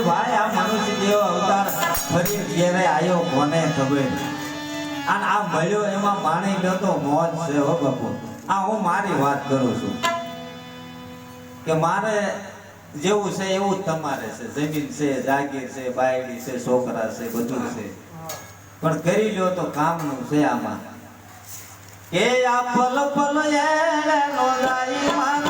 ભાઈ, આ મનુષ્ય જેવો અવતાર ફરી ક્યારે આવ્યો કોને ખબર? અને આ મળ્યો એમાં પાણી ગયો મોજ છે, હો બાપુ. આ હું મારી વાત કરું છું. કે મારે જેવું છે એવું જ તમારે છે. જમીન છે, જાગીર છે, બાયડી છે, છોકરા છે, બધું છે. પણ કરી લ્યો તો કામનું છે આમાં. એ આ પલ પલ એ નો જાય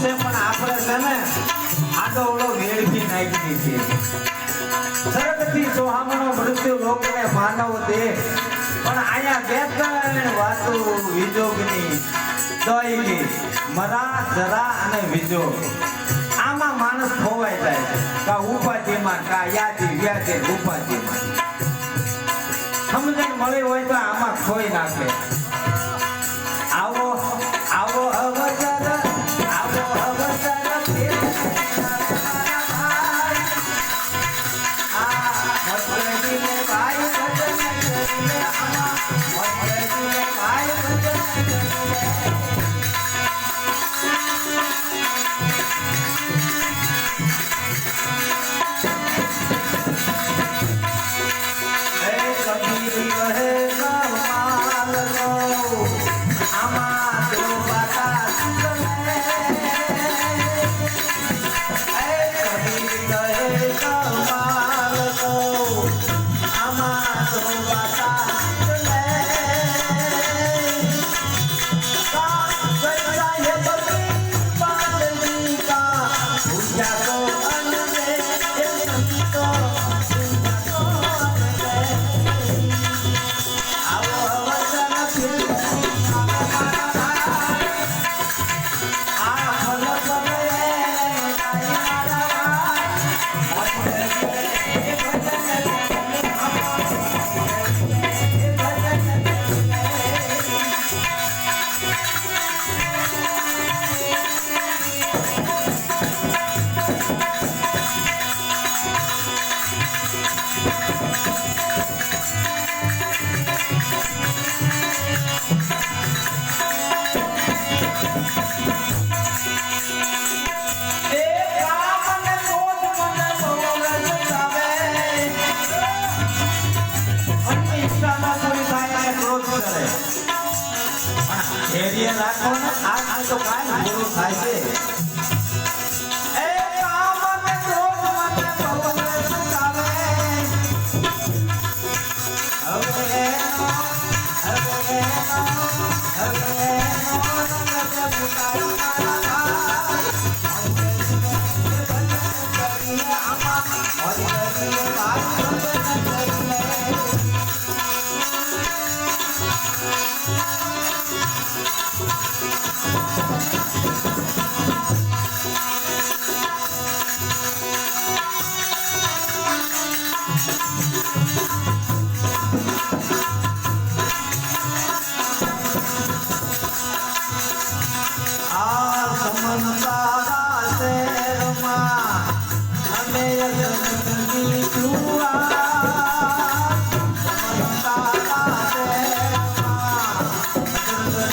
છે, પણ આપણે છે ને આડોવડો વેડફી નાખી છે સરળથી સોહામણો મૃત્યુ લોકને માનવ દે. પણ અહીંયા બે ત્રણ વાતો વિજોગની. દોયલી મરા, જરા અને વિજોગ. આમાં માણસ ખોવાઈ જાય કા ઉપાધિમાં, કા યાદી, વ્યાજે ઉપાધિમાં. સમજણ મળી હોય તો આમાં ખોઈ નાખે. રાખો ને આ તો કાંઈ પૂરું થાય છે.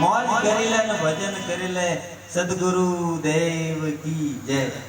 મોજ કરી લે ભજન કરી લે. સદગુરુ દેવ કી જય.